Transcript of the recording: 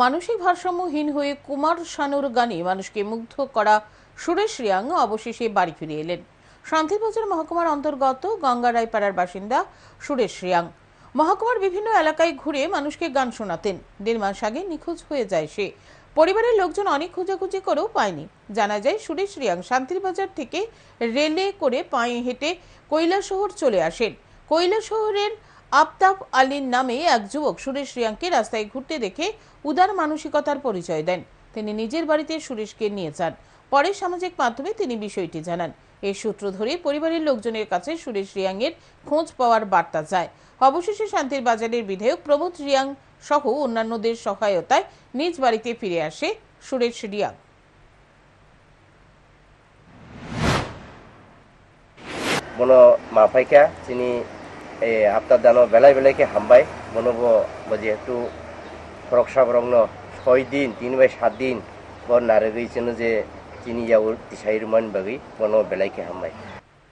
মানসিক ভারসাম্যহীন হয়ে কুমার শানুর গানে মানুষকে মুগ্ধ করা সুরেশ রিয়াং অবশেষে বাড়ি ফিরে এলেন। শান্তিবাজার মহকুমার অন্তর্গত গঙ্গারায়পাড়ার বাসিন্দা সুরেশ রিয়াং। মহকুমার বিভিন্ন এলাকায় ঘুরে মানুষকে গান শোনাতেন। দেড় মাস আগে নিখোঁজ হয়ে যায় সে। পরিবারের লোকজন অনেক খোঁজাখুঁজি করেও পায়নি। জানা যায় সুরেশ রিয়াং শান্তিরবাজার থেকে রেলে করে পায়ে হেঁটে কৈলাসহর চলে আসেন। কৈলাসহরের আফতাব আলীর নামে এক যুবক সুরেশ রিয়াংকে রাস্তায় ঘুরতে দেখে উদার মানসিকতার পরিচয় দেন। তিনি নিজের বাড়িতে সুরেশকে নিয়ে যান। পরে সামাজিক মাধ্যমে তিনি বিষয়টি জানান। এই সূত্র ধরে পরিবারের লোকজনের কাছে সুরেশ রিয়াংয়ের খোঁজ পাওয়ার বার্তা যায়। অবশেষে শান্তির বাজারের বিধায়ক প্রমোদ রিয়াং সহ অন্যান্যদের সহায়তায় নিজ বাড়িতে ফিরে আসে সুরেশ রিয়াং। মনো মাফাইকা চিনি এই আপনার দানো বেলাই বেলাইকে হামবাই। মনোব যেহেতু ফরকসা ফরকনো ছয় দিন, তিন বাই সাত দিন বর নারে গেছিল যে চিনি যাও তিসাই রুমান বাগি মনো বেলাইকে হামবাই।